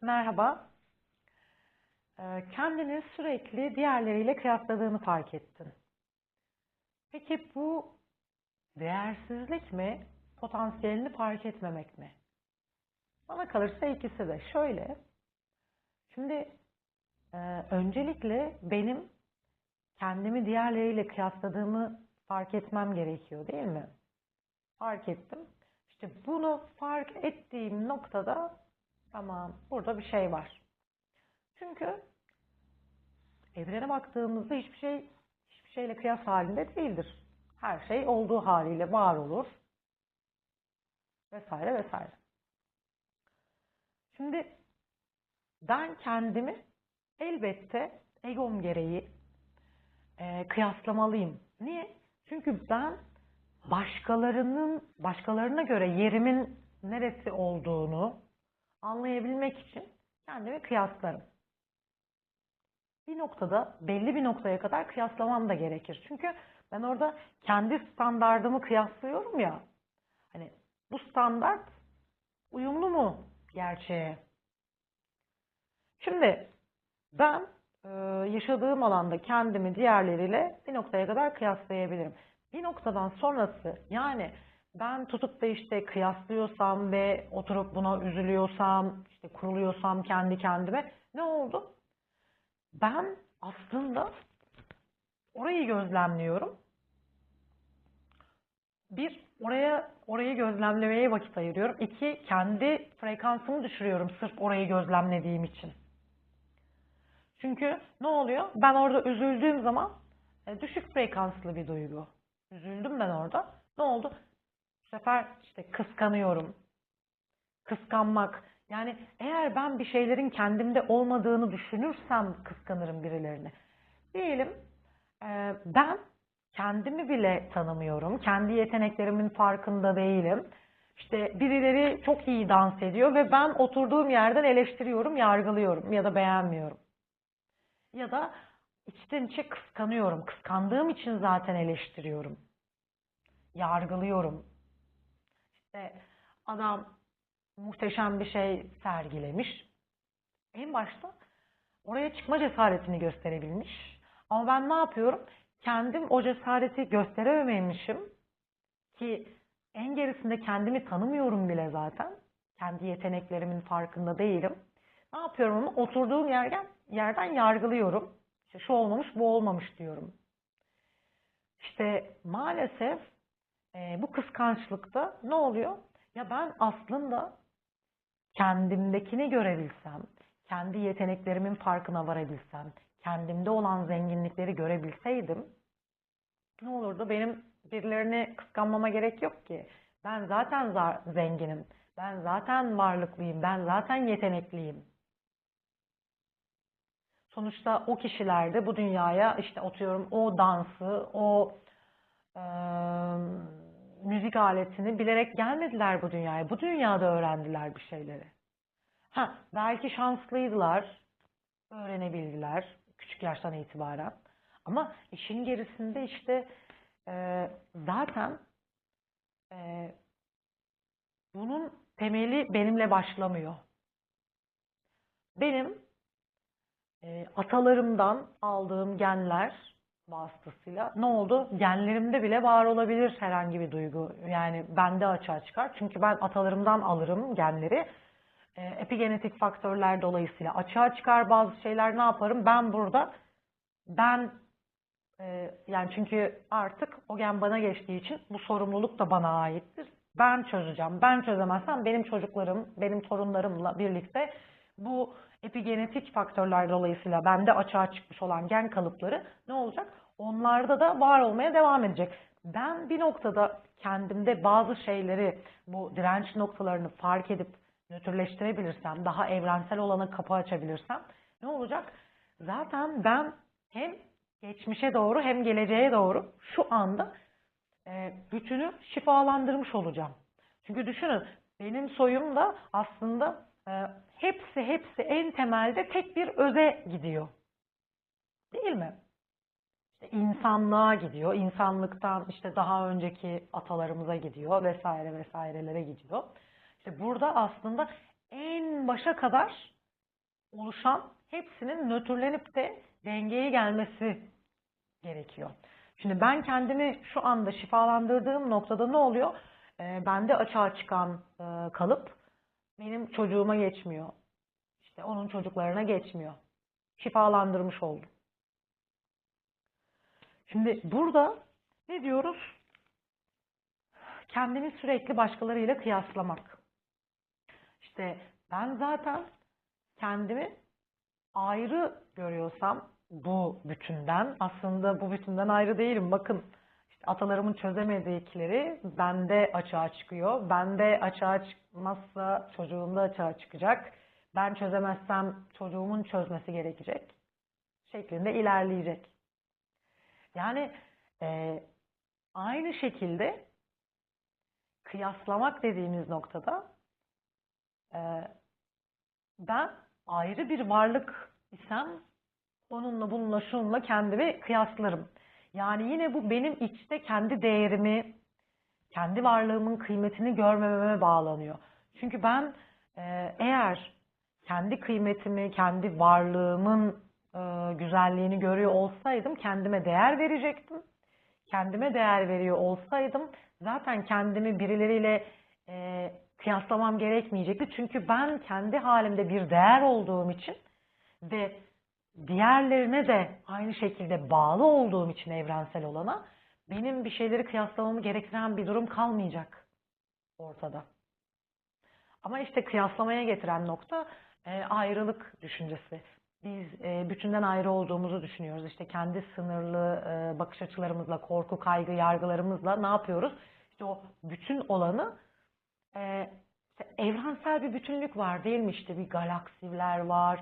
Merhaba. Ee, Kendini sürekli diğerleriyle kıyasladığını fark ettin. Peki bu değersizlik mi, potansiyelini fark etmemek mi? Bana kalırsa ikisi de. Şöyle, şimdi e, öncelikle benim kendimi diğerleriyle kıyasladığımı fark etmem gerekiyor, değil mi? Fark ettim. İşte bunu fark ettiğim noktada tamam, burada bir şey var. Çünkü evrene baktığımızda hiçbir şey hiçbir şeyle kıyas halinde değildir. Her şey olduğu haliyle var olur. Vesaire vesaire. Şimdi ben kendimi elbette egom gereği e, kıyaslamalıyım. Niye? Çünkü ben başkalarının başkalarına göre yerimin neresi olduğunu anlayabilmek için kendimi kıyaslarım. Bir noktada belli bir noktaya kadar kıyaslamam da gerekir. Çünkü ben orada kendi standardımı kıyaslıyorum ya. Hani bu standart uyumlu mu gerçeğe? Şimdi ben e, yaşadığım alanda kendimi diğerleriyle bir noktaya kadar kıyaslayabilirim. Bir noktadan sonrası yani ben tutup da işte kıyaslıyorsam ve oturup buna üzülüyorsam, işte kuruluyorsam kendi kendime ne oldu? Ben aslında orayı gözlemliyorum. Bir, oraya orayı gözlemlemeye vakit ayırıyorum. İki, kendi frekansımı düşürüyorum sırf orayı gözlemlediğim için. Çünkü ne oluyor? Ben orada üzüldüğüm zaman e, düşük frekanslı bir duygu. Üzüldüm ben orada. Ne oldu? Bu sefer işte kıskanıyorum. Kıskanmak. Yani eğer ben bir şeylerin kendimde olmadığını düşünürsem kıskanırım birilerini. Diyelim e, ben kendimi bile tanımıyorum. Kendi yeteneklerimin farkında değilim. İşte birileri çok iyi dans ediyor ve ben oturduğum yerden eleştiriyorum, yargılıyorum ya da beğenmiyorum. Ya da içten içe kıskanıyorum. Kıskandığım için zaten eleştiriyorum. Yargılıyorum. İşte adam muhteşem bir şey sergilemiş. En başta oraya çıkma cesaretini gösterebilmiş. Ama ben ne yapıyorum? Kendim o cesareti gösterememişim ki en gerisinde kendimi tanımıyorum bile zaten. Kendi yeteneklerimin farkında değilim. Ne yapıyorum ama oturduğum yerden, yerden yargılıyorum. İşte şu olmamış, bu olmamış diyorum. İşte maalesef e, bu kıskançlıkta ne oluyor? Ya ben aslında kendimdekini görebilsem, kendi yeteneklerimin farkına varabilsem, kendimde olan zenginlikleri görebilseydim ne olurdu? Benim birilerini kıskanmama gerek yok ki. Ben zaten zenginim. Ben zaten varlıklıyım. Ben zaten yetenekliyim. Sonuçta o kişiler de bu dünyaya işte oturuyorum o dansı, o e, müzik aletini bilerek gelmediler bu dünyaya. Bu dünyada öğrendiler bir şeyleri. Ha, belki şanslıydılar, öğrenebildiler küçük yaştan itibaren. Ama işin gerisinde işte e, zaten e, bunun temeli benimle başlamıyor. Benim e, atalarımdan aldığım genler vasıtasıyla ne oldu? Genlerimde bile var olabilir herhangi bir duygu. Yani bende açığa çıkar. Çünkü ben atalarımdan alırım genleri. E, epigenetik faktörler dolayısıyla açığa çıkar bazı şeyler ne yaparım? Ben burada ben e, yani çünkü artık o gen bana geçtiği için bu sorumluluk da bana aittir. Ben çözeceğim. Ben çözemezsem benim çocuklarım, benim torunlarımla birlikte bu epigenetik faktörler dolayısıyla bende açığa çıkmış olan gen kalıpları ne olacak? Onlarda da var olmaya devam edecek. Ben bir noktada kendimde bazı şeyleri, bu direnç noktalarını fark edip nötrleştirebilirsem, daha evrensel olana kapı açabilirsem ne olacak? Zaten ben hem geçmişe doğru hem geleceğe doğru şu anda e, bütünü şifalandırmış olacağım. Çünkü düşünün benim soyum da aslında e, hepsi hepsi en temelde tek bir öze gidiyor. Değil mi? İşte insanlığa gidiyor. insanlıktan işte daha önceki atalarımıza gidiyor vesaire vesairelere gidiyor. İşte burada aslında en başa kadar oluşan hepsinin nötrlenip de dengeye gelmesi gerekiyor. Şimdi ben kendimi şu anda şifalandırdığım noktada ne oluyor? Ee, bende açığa çıkan e, kalıp benim çocuğuma geçmiyor. İşte onun çocuklarına geçmiyor. Şifalandırmış oldum. Şimdi burada ne diyoruz? Kendini sürekli başkalarıyla kıyaslamak. İşte ben zaten kendimi ayrı görüyorsam bu bütünden aslında bu bütünden ayrı değilim. Bakın işte atalarımın çözemedikleri bende açığa çıkıyor. Bende açığa çıkmazsa çocuğumda açığa çıkacak. Ben çözemezsem çocuğumun çözmesi gerekecek şeklinde ilerleyecek. Yani e, aynı şekilde kıyaslamak dediğimiz noktada e, ben ayrı bir varlık isem onunla bununla şununla kendimi kıyaslarım. Yani yine bu benim içte kendi değerimi, kendi varlığımın kıymetini görmememe bağlanıyor. Çünkü ben e, eğer kendi kıymetimi, kendi varlığımın e, güzelliğini görüyor olsaydım kendime değer verecektim. Kendime değer veriyor olsaydım zaten kendimi birileriyle e, kıyaslamam gerekmeyecekti. Çünkü ben kendi halimde bir değer olduğum için ve diğerlerine de aynı şekilde bağlı olduğum için evrensel olana benim bir şeyleri kıyaslamamı gerektiren bir durum kalmayacak ortada. Ama işte kıyaslamaya getiren nokta e, ayrılık düşüncesi. Biz e, bütünden ayrı olduğumuzu düşünüyoruz. İşte kendi sınırlı e, bakış açılarımızla, korku, kaygı, yargılarımızla ne yapıyoruz? İşte o bütün olanı e, evrensel bir bütünlük var değil mi? İşte bir galaksiler var,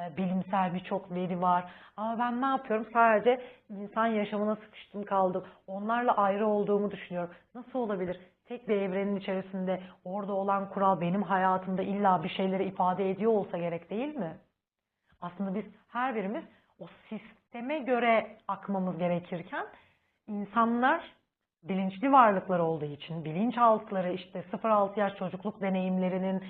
e, bilimsel birçok veri var. Ama ben ne yapıyorum? Sadece insan yaşamına sıkıştım kaldım. Onlarla ayrı olduğumu düşünüyorum. Nasıl olabilir? Tek bir evrenin içerisinde orada olan kural benim hayatımda illa bir şeyleri ifade ediyor olsa gerek değil mi? Aslında biz her birimiz o sisteme göre akmamız gerekirken insanlar bilinçli varlıklar olduğu için bilinçaltıları işte 0-6 yaş çocukluk deneyimlerinin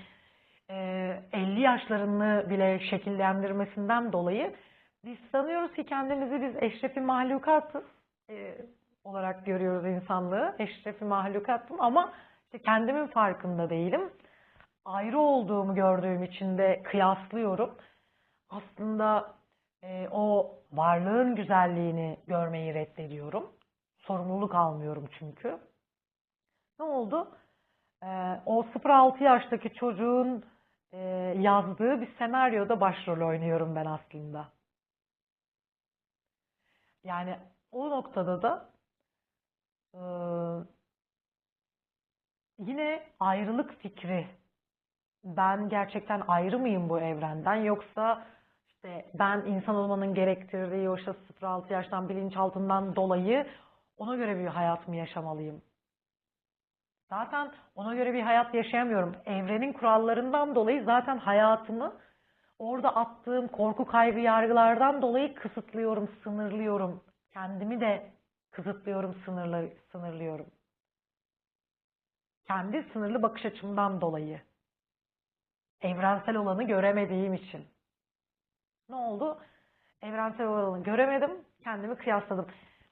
50 yaşlarını bile şekillendirmesinden dolayı biz sanıyoruz ki kendimizi biz eşrefi mahlukatız olarak görüyoruz insanlığı. Eşrefi mahlukatım ama işte kendimin farkında değilim. Ayrı olduğumu gördüğüm için de kıyaslıyorum. Aslında e, o varlığın güzelliğini görmeyi reddediyorum. Sorumluluk almıyorum çünkü. Ne oldu? E, o 0-6 yaştaki çocuğun e, yazdığı bir senaryoda başrol oynuyorum ben aslında. Yani o noktada da e, yine ayrılık fikri ben gerçekten ayrı mıyım bu evrenden yoksa işte ben insan olmanın gerektirdiği o işte 0-6 yaştan bilinçaltından dolayı ona göre bir hayat mı yaşamalıyım? Zaten ona göre bir hayat yaşayamıyorum. Evrenin kurallarından dolayı zaten hayatımı orada attığım korku, kaygı, yargılardan dolayı kısıtlıyorum, sınırlıyorum. Kendimi de kısıtlıyorum, sınırlı, sınırlıyorum. Kendi sınırlı bakış açımdan dolayı. Evrensel olanı göremediğim için. Ne oldu? Evrensel olanı göremedim, kendimi kıyasladım.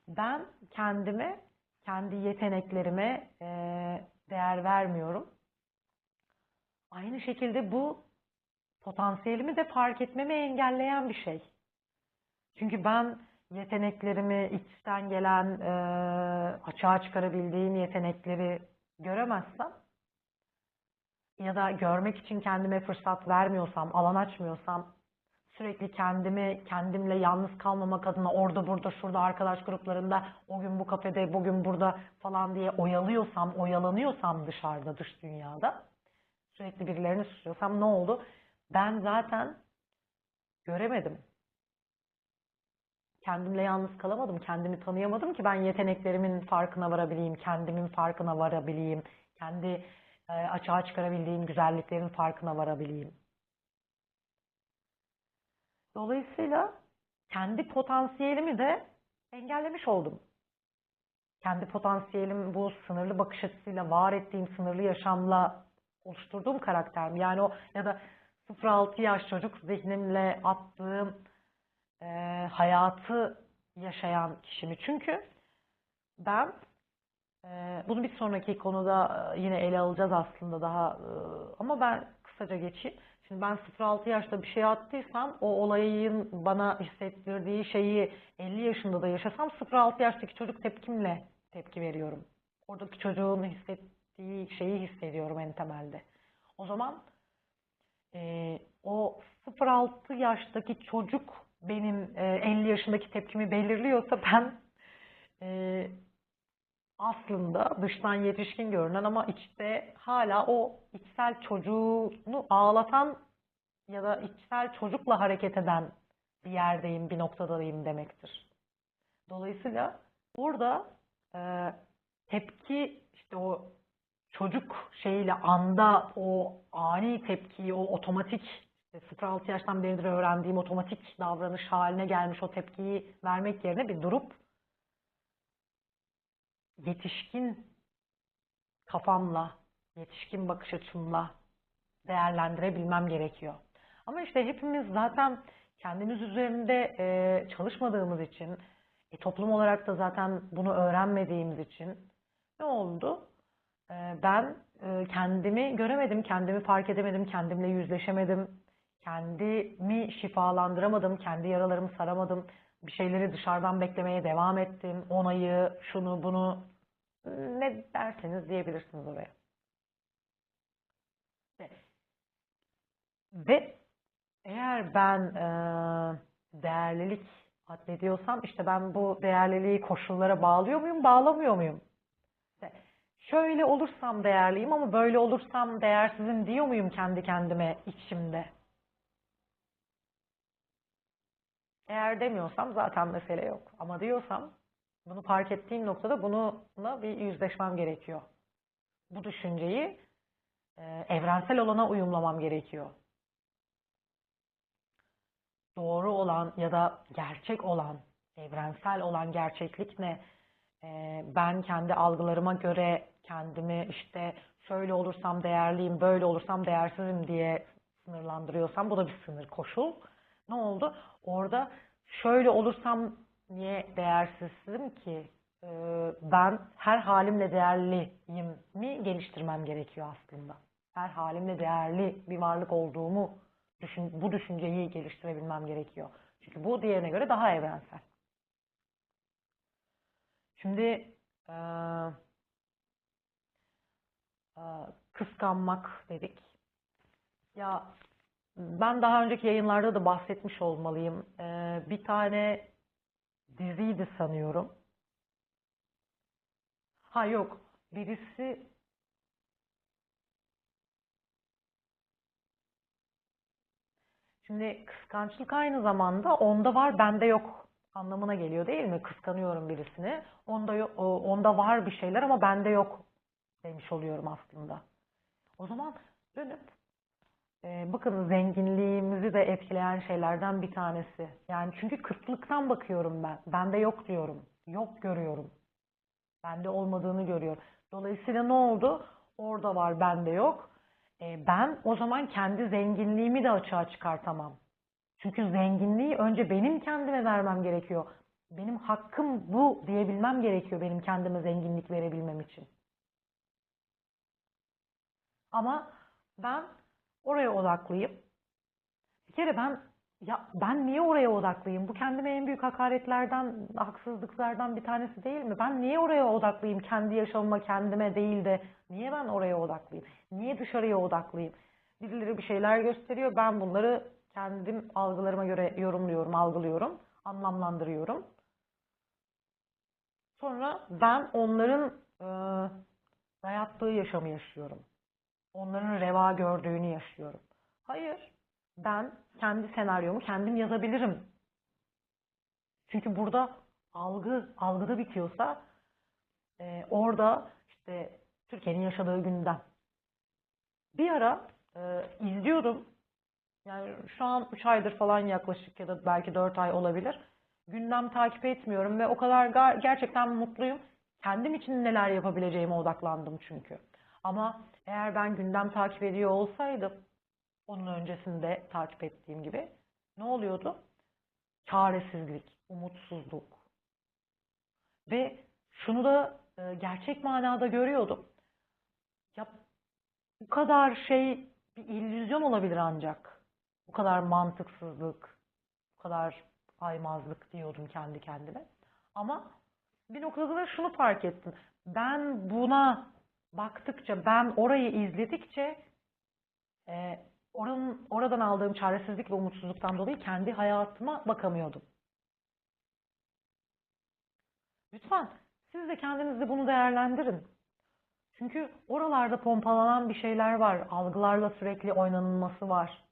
Ben kendime, kendi yeteneklerime e, değer vermiyorum. Aynı şekilde bu potansiyelimi de fark etmemi engelleyen bir şey. Çünkü ben yeteneklerimi, içten gelen, e, açığa çıkarabildiğim yetenekleri göremezsem ya da görmek için kendime fırsat vermiyorsam, alan açmıyorsam, sürekli kendimi kendimle yalnız kalmamak adına orada burada şurada arkadaş gruplarında o gün bu kafede bugün burada falan diye oyalıyorsam, oyalanıyorsam dışarıda, dış dünyada sürekli birilerini suçluyorsam ne oldu? Ben zaten göremedim. Kendimle yalnız kalamadım, kendimi tanıyamadım ki ben yeteneklerimin farkına varabileyim, kendimin farkına varabileyim, kendi açığa çıkarabildiğim güzelliklerin farkına varabileyim. Dolayısıyla kendi potansiyelimi de engellemiş oldum. Kendi potansiyelim bu sınırlı bakış açısıyla var ettiğim sınırlı yaşamla oluşturduğum karakterim. Yani o ya da 0-6 yaş çocuk zihnimle attığım e, hayatı yaşayan kişi mi? Çünkü ben e, bunu bir sonraki konuda e, yine ele alacağız aslında daha e, ama ben kısaca geçeyim. Şimdi ben 0-6 yaşta bir şey attıysam o olayın bana hissettirdiği şeyi 50 yaşında da yaşasam 0-6 yaştaki çocuk tepkimle tepki veriyorum. Oradaki çocuğun hissettiği şeyi hissediyorum en temelde. O zaman e, o 0-6 yaştaki çocuk benim e, 50 yaşındaki tepkimi belirliyorsa ben e, aslında dıştan yetişkin görünen ama içte hala o içsel çocuğunu ağlatan ya da içsel çocukla hareket eden bir yerdeyim, bir noktadayım demektir. Dolayısıyla burada e, tepki işte o çocuk şeyiyle anda o ani tepkiyi, o otomatik işte 0-6 yaştan beridir öğrendiğim otomatik davranış haline gelmiş o tepkiyi vermek yerine bir durup yetişkin kafamla, yetişkin bakış açımla değerlendirebilmem gerekiyor. Ama işte hepimiz zaten kendimiz üzerinde e, çalışmadığımız için, e, toplum olarak da zaten bunu öğrenmediğimiz için ne oldu? E, ben e, kendimi göremedim, kendimi fark edemedim, kendimle yüzleşemedim, kendimi şifalandıramadım, kendi yaralarımı saramadım, bir şeyleri dışarıdan beklemeye devam ettim, onayı, şunu, bunu ne derseniz diyebilirsiniz oraya. Ve eğer ben e, değerlilik addediyorsam işte ben bu değerliliği koşullara bağlıyor muyum, bağlamıyor muyum? İşte şöyle olursam değerliyim ama böyle olursam değersizim diyor muyum kendi kendime içimde? Eğer demiyorsam zaten mesele yok. Ama diyorsam bunu fark ettiğim noktada bununla bir yüzleşmem gerekiyor. Bu düşünceyi e, evrensel olana uyumlamam gerekiyor. Doğru olan ya da gerçek olan, evrensel olan gerçeklik ne? E, ben kendi algılarıma göre kendimi işte şöyle olursam değerliyim, böyle olursam değersizim diye sınırlandırıyorsam bu da bir sınır koşul. Ne oldu? Orada şöyle olursam niye değersizim ki? Ee, ben her halimle değerliyim mi geliştirmem gerekiyor aslında. Her halimle değerli bir varlık olduğumu düşün, bu düşünceyi geliştirebilmem gerekiyor. Çünkü bu diğerine göre daha evrensel. Şimdi e, e, kıskanmak dedik. Ya ben daha önceki yayınlarda da bahsetmiş olmalıyım. E, bir tane diziydi sanıyorum. Ha yok. Birisi Şimdi kıskançlık aynı zamanda onda var bende yok anlamına geliyor değil mi? Kıskanıyorum birisini. Onda onda var bir şeyler ama bende yok demiş oluyorum aslında. O zaman dönüp bakın zenginliğimizi de etkileyen şeylerden bir tanesi. Yani çünkü kıtlıktan bakıyorum ben. Bende yok diyorum. Yok görüyorum. Bende olmadığını görüyorum. Dolayısıyla ne oldu? Orada var, bende yok. E, ben o zaman kendi zenginliğimi de açığa çıkartamam. Çünkü zenginliği önce benim kendime vermem gerekiyor. Benim hakkım bu diyebilmem gerekiyor benim kendime zenginlik verebilmem için. Ama ben oraya odaklıyım. Bir kere ben ya ben niye oraya odaklıyım? Bu kendime en büyük hakaretlerden, haksızlıklardan bir tanesi değil mi? Ben niye oraya odaklıyım? Kendi yaşamıma kendime değil de niye ben oraya odaklıyım? Niye dışarıya odaklıyım? Birileri bir şeyler gösteriyor. Ben bunları kendim algılarıma göre yorumluyorum, algılıyorum, anlamlandırıyorum. Sonra ben onların e, dayattığı yaşamı yaşıyorum. Onların reva gördüğünü yaşıyorum. Hayır, ben kendi senaryomu kendim yazabilirim. Çünkü burada algı, algıda bitiyorsa e, orada işte Türkiye'nin yaşadığı gündem. Bir ara e, izliyordum. Yani şu an 3 aydır falan yaklaşık ya da belki 4 ay olabilir. Gündem takip etmiyorum ve o kadar gerçekten mutluyum. Kendim için neler yapabileceğime odaklandım çünkü. Ama eğer ben gündem takip ediyor olsaydım Onun öncesinde takip ettiğim gibi. Ne oluyordu? Çaresizlik, umutsuzluk. Ve şunu da e, gerçek manada görüyordum. Ya bu kadar şey bir illüzyon olabilir ancak. Bu kadar mantıksızlık, bu kadar aymazlık diyordum kendi kendime. Ama bir noktada da şunu fark ettim. Ben buna baktıkça, ben orayı izledikçe e, oranın, oradan aldığım çaresizlik ve umutsuzluktan dolayı kendi hayatıma bakamıyordum. Lütfen siz de kendinizde bunu değerlendirin. Çünkü oralarda pompalanan bir şeyler var. Algılarla sürekli oynanılması var.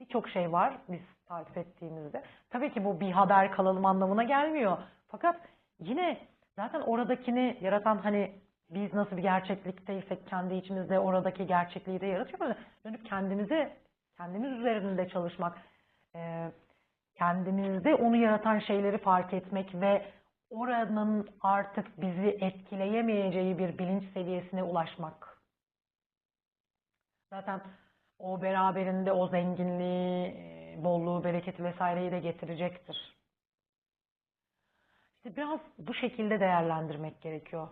Birçok şey var biz takip ettiğimizde. Tabii ki bu bir haber kalalım anlamına gelmiyor. Fakat yine zaten oradakini yaratan hani biz nasıl bir gerçeklikteysek kendi içimizde oradaki gerçekliği de yaratıyoruz. Dönüp kendimize, kendimiz üzerinde çalışmak, e, kendimizde onu yaratan şeyleri fark etmek ve oranın artık bizi etkileyemeyeceği bir bilinç seviyesine ulaşmak. Zaten o beraberinde o zenginliği, e, bolluğu, bereketi vesaireyi de getirecektir. İşte biraz bu şekilde değerlendirmek gerekiyor.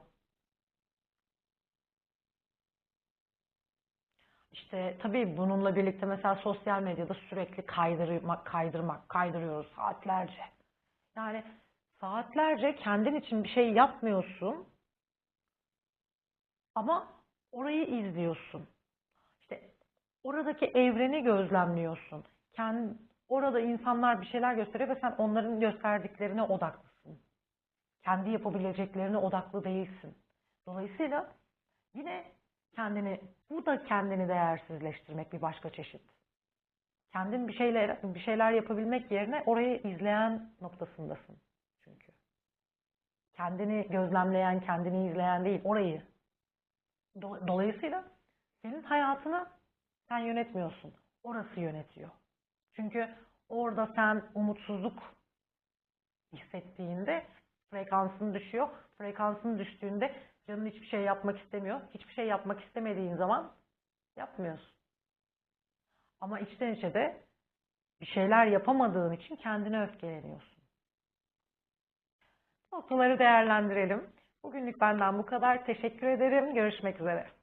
İşte tabii bununla birlikte mesela sosyal medyada sürekli kaydırmak, kaydırmak, kaydırıyoruz saatlerce. Yani saatlerce kendin için bir şey yapmıyorsun ama orayı izliyorsun. İşte oradaki evreni gözlemliyorsun. Kendi, orada insanlar bir şeyler gösteriyor ve sen onların gösterdiklerine odaklısın. Kendi yapabileceklerine odaklı değilsin. Dolayısıyla yine kendini, bu da kendini değersizleştirmek bir başka çeşit. Kendin bir şeyler, bir şeyler yapabilmek yerine orayı izleyen noktasındasın çünkü. Kendini gözlemleyen, kendini izleyen değil, orayı. Dolayısıyla senin hayatını sen yönetmiyorsun. Orası yönetiyor. Çünkü orada sen umutsuzluk hissettiğinde frekansın düşüyor. Frekansın düştüğünde canın hiçbir şey yapmak istemiyor. Hiçbir şey yapmak istemediğin zaman yapmıyorsun. Ama içten içe de bir şeyler yapamadığın için kendine öfkeleniyorsun. Noktaları değerlendirelim. Bugünlük benden bu kadar. Teşekkür ederim. Görüşmek üzere.